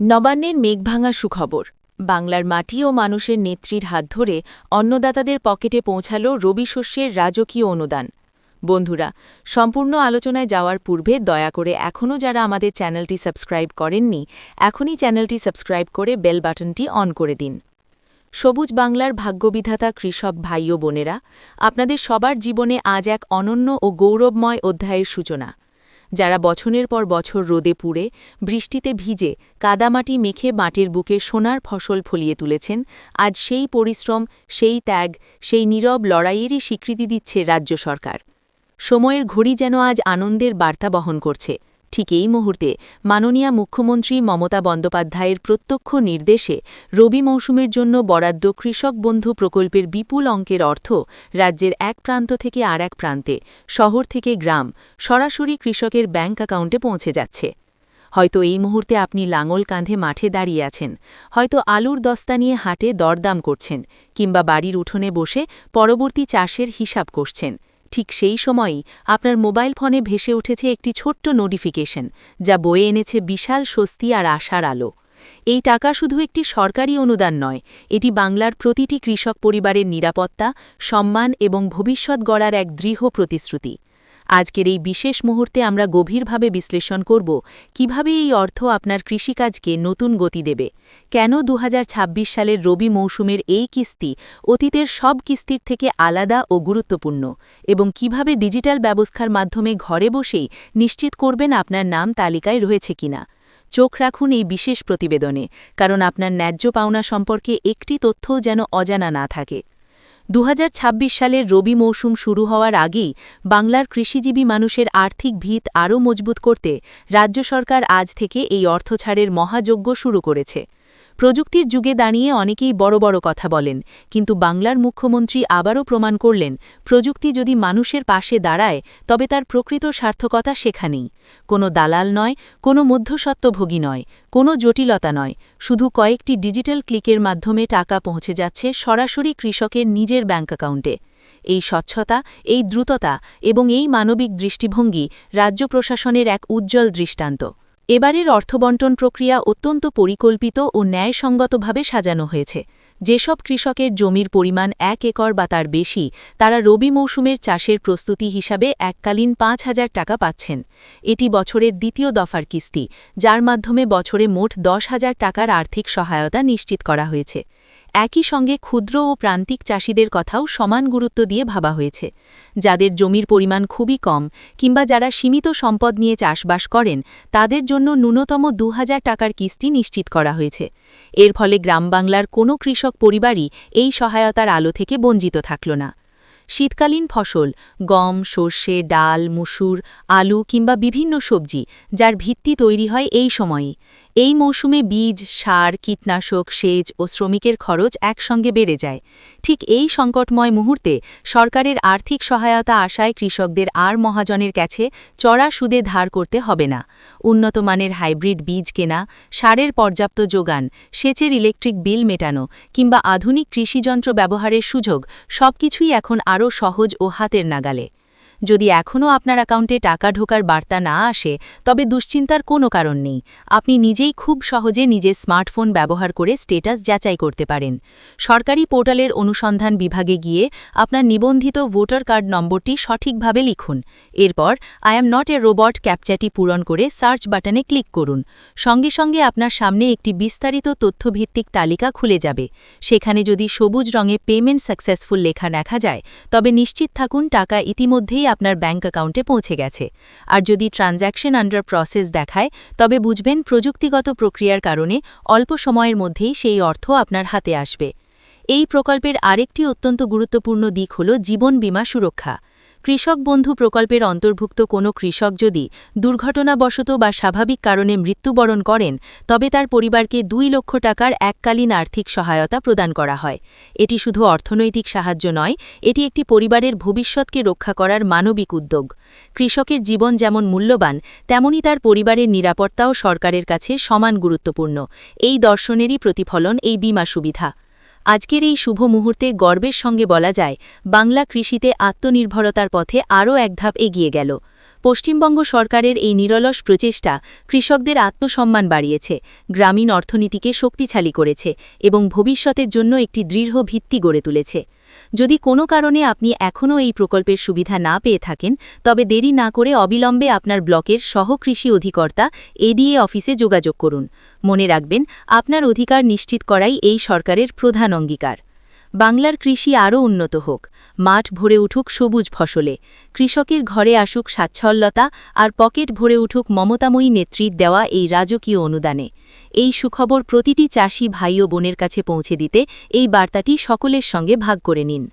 নবান্নের মেঘভাঙা সুখবর। বাংলার মাটি ও মানুষের নেত্রীর হাত ধরে অন্নদাতাদের পকেটে পৌঁছাল রবি শস্যের রাজকীয় অনুদান। বন্ধুরা, সম্পূর্ণ আলোচনায় যাওয়ার পূর্বে দয়া করে এখনও যারা আমাদের চ্যানেলটি সাবস্ক্রাইব করেননি, এখনই চ্যানেলটি সাবস্ক্রাইব করে বেল বাটনটি অন করে দিন। সবুজ বাংলার ভাগ্যবিধাতা কৃষক ভাই ও বোনেরা, আপনাদের সবার জীবনে আজ এক অনন্য ও গৌরবময় অধ্যায়ের সূচনা। যারা বছরের পর বছর রোদে পুড়ে, বৃষ্টিতে ভিজে, কাদামাটি মেখে মাটির বুকে সোনার ফসল ফলিয়ে তুলেছেন, আজ সেই পরিশ্রম, সেই ত্যাগ, সেই নীরব লড়াইয়েরই স্বীকৃতি দিচ্ছে রাজ্য সরকার। সময়ের ঘড়ি যেন আজ আনন্দের বার্তা বহন করছে। ঠিক এই মুহূর্তে মাননীয় মুখ্যমন্ত্রী মমতা বন্দ্যোপাধ্যায়ের প্রত্যক্ষ নির্দেশে রবি মৌসুমের জন্য বরাদ্দ কৃষক বন্ধু প্রকল্পের বিপুল অঙ্কের অর্থ রাজ্যের এক প্রান্ত থেকে আর এক প্রান্তে, শহর থেকে গ্রাম, সরাসরি কৃষকের ব্যাঙ্ক অ্যাকাউন্টে পৌঁছে যাচ্ছে। হয়তো এই মুহূর্তে আপনি লাঙল কাঁধে মাঠে দাঁড়িয়ে আছেন, হয়তো আলুর দস্তা নিয়ে হাটে দরদাম করছেন কিংবা বাড়ির উঠোনে বসে পরবর্তী চাষের হিসাব করছেন। ঠিক সেই সময়ই আপনার মোবাইল ফোনে ভেসে উঠেছে একটি ছোট্ট নোটিফিকেশন, যা বয়ে এনেছে বিশাল স্বস্তি আর আশার আলো। এই টাকা শুধু একটি সরকারি অনুদান নয়, এটি বাংলার প্রতিটি কৃষক পরিবারের নিরাপত্তা, সম্মান এবং ভবিষ্যৎ গড়ার এক দৃঢ় প্রতিশ্রুতি। আজকের এই বিশেষ মুহূর্তে আমরা গভীরভাবে বিশ্লেষণ করব কীভাবে এই অর্থ আপনার কৃষিকাজকে নতুন গতি দেবে। কেন দু হাজার ছাব্বিশ সালের রবি মৌসুমের এই কিস্তি অতীতের সব কিস্তির থেকে আলাদা ও গুরুত্বপূর্ণ এবং কীভাবে ডিজিটাল ব্যবস্থার মাধ্যমে ঘরে বসেই নিশ্চিত করবেন আপনার নাম তালিকায় রয়েছে কিনা। চোখ রাখুন এই বিশেষ প্রতিবেদনে, কারণ আপনার ন্যায্য পাওনা সম্পর্কে একটি তথ্যও যেন অজানা না থাকে। দু হাজার ছাব্বিশ সালের রবি মৌসুম শুরু হওয়ার আগেই বাংলার কৃষিজীবী মানুষের আর্থিক ভিত আরও মজবুত করতে রাজ্য সরকার আজ থেকে এই অর্থছাড়ের মহাযজ্ঞ শুরু করেছে। প্রযুক্তির যুগে দাঁড়িয়ে অনেকেই বড় বড় কথা বলেন, কিন্তু বাংলার মুখ্যমন্ত্রী আবারও প্রমাণ করলেন, প্রযুক্তি যদি মানুষের পাশে দাঁড়ায়, তবে তার প্রকৃত সার্থকতা সেখানেই। কোনো দালাল নয়, কোনো মধ্যস্বত্বভোগী নয়, কোনো জটিলতা নয়, শুধু কয়েকটি ডিজিটাল ক্লিকের মাধ্যমে টাকা পৌঁছে যাচ্ছে সরাসরি কৃষকের নিজের ব্যাঙ্ক অ্যাকাউন্টে। এই স্বচ্ছতা, এই দ্রুততা এবং এই মানবিক দৃষ্টিভঙ্গি রাজ্য প্রশাসনের এক উজ্জ্বল দৃষ্টান্ত। এবারের অর্থবণ্টন প্রক্রিয়া অত্যন্ত পরিকল্পিত ও ন্যায়সঙ্গতভাবে সাজানো হয়েছে। যেসব কৃষকের জমির পরিমাণ এক একর বা তার বেশি, তারা রবি মৌসুমের চাষের প্রস্তুতি হিসাবে এককালীন পাঁচ হাজার টাকা পাচ্ছেন। এটি বছরের দ্বিতীয় দফার কিস্তি, যার মাধ্যমে বছরে মোট দশ হাজার টাকার আর্থিক সহায়তা নিশ্চিত করা হয়েছে। একই সঙ্গে ক্ষুদ্র ও প্রান্তিক চাষিদের কথাও সমান গুরুত্ব দিয়ে ভাবা হয়েছে। যাদের জমির পরিমাণ খুবই কম কিংবা যারা সীমিত সম্পদ নিয়ে চাষবাস করেন, তাদের জন্য ন্যূনতম দু হাজার টাকার কিস্তি নিশ্চিত করা হয়েছে। এর ফলে গ্রাম বাংলার কোনো কৃষক পরিবারই এই সহায়তার আলো থেকে বঞ্চিত থাকল না। শীতকালীন ফসল, গম, সর্ষে, ডাল, মুসুর, আলু কিংবা বিভিন্ন সবজি, যার ভিত্তি তৈরি হয় এই সময়েই এই মৌসুমে বীজ, সার, কীটনাশক, সেচ ও শ্রমিকের খরচ একসঙ্গে বেড়ে যায়। ঠিক এই সংকটময় মুহূর্তে সরকারের আর্থিক সহায়তা আশায় কৃষকদের আর মহাজনের কাছে চড়া সুদে ধার করতে হবে না। উন্নত মানের হাইব্রিড বীজ কেনা, সারের পর্যাপ্ত যোগান, সেচের ইলেকট্রিক বিল মেটানো কিংবা আধুনিক কৃষিযন্ত্র ব্যবহারের সুযোগ সবকিছুই এখন আরও সহজ ও হাতের নাগালে। যদি এখনও আপনার অ্যাকাউন্টে টাকা ঢোকার বার্তা না আসে, তবে দুশ্চিন্তার কোনো কারণ নেই। আপনি নিজেই খুব সহজে নিজের স্মার্টফোন ব্যবহার করে স্টেটাস যাচাই করতে পারেন। সরকারি পোর্টালের অনুসন্ধান বিভাগে গিয়ে আপনার নিবন্ধিত ভোটার কার্ড নম্বরটি সঠিকভাবে লিখুন। এরপর I am not a robot ক্যাপচাটি পূরণ করে সার্চ বাটনে ক্লিক করুন। সঙ্গে সঙ্গে আপনার সামনে একটি বিস্তারিত তথ্যভিত্তিক তালিকা খুলে যাবে। সেখানে যদি সবুজ রঙে পেমেন্ট সাকসেসফুল লেখা দেখা যায়, তবে নিশ্চিত থাকুন টাকা ইতিমধ্যেই আপনার ব্যাঙ্ক অ্যাকাউন্টে পৌঁছে গেছে। আর যদি ট্রানজ্যাকশন আন্ডার প্রসেস দেখায়, তবে বুঝবেন প্রযুক্তিগত প্রক্রিয়ার কারণে অল্প সময়ের মধ্যেই সেই অর্থ আপনার হাতে আসবে। এই প্রকল্পের আরেকটি অত্যন্ত গুরুত্বপূর্ণ দিক হল জীবন বিমা সুরক্ষা। কৃষক বন্ধু প্রকল্পের অন্তর্ভুক্ত কোনো কৃষক যদি দুর্ঘটনাবশত বা স্বাভাবিক কারণে মৃত্যুবরণ করেন, তবে তার পরিবারকে দুই লক্ষ টাকার এককালীন আর্থিক সহায়তা প্রদান করা হয়। এটি শুধু অর্থনৈতিক সাহায্য নয়, এটি একটি পরিবারের ভবিষ্যৎকে রক্ষা করার মানবিক উদ্যোগ। কৃষকের জীবন যেমন মূল্যবান, তেমনি তার পরিবারের নিরাপত্তাও সরকারের কাছে সমান গুরুত্বপূর্ণ। এই দর্শনেরই প্রতিফলন এই বিমা সুবিধা। আজকের এই শুভ মুহূর্তে গর্বের সঙ্গে বলা যায়, বাংলা কৃষিতে আত্মনির্ভরতার পথে আরও এক ধাপ এগিয়ে গেল। পশ্চিমবঙ্গ সরকারের এই নিরলস প্রচেষ্টা কৃষকদের আত্মসম্মান বাড়িয়েছে, গ্রামীণ অর্থনীতিকে শক্তিশালী করেছে এবং ভবিষ্যতের জন্য একটি দৃঢ় ভিত্তি গড়ে তুলেছে। যদি কোনো কারণে আপনি এখনও এই প্রকল্পের সুবিধা না পেয়ে থাকেন, তবে দেরি না করে অবিলম্বে আপনার ব্লকের সহকৃষি অধিকর্তা এডিএ অফিসে যোগাযোগ করুন। মনে রাখবেন, আপনার অধিকার নিশ্চিত করাই এই সরকারের প্রধান অঙ্গীকার। বাংলার কৃষি আরও উন্নত হোক। মাঠ ভরে উঠুক সবুজ ফসলে। কৃষকের ঘরে আসুক সাচ্ছল্যতা আর পকেট ভরে উঠুক মমতাময়ী নেত্রীর দেওয়া এই রাজকীয় অনুদানে। এই সুখবর প্রতিটি চাষি ভাই ও বোনের কাছে পৌঁছে দিতে এই বার্তাটি সকলের সঙ্গে ভাগ করে নিন।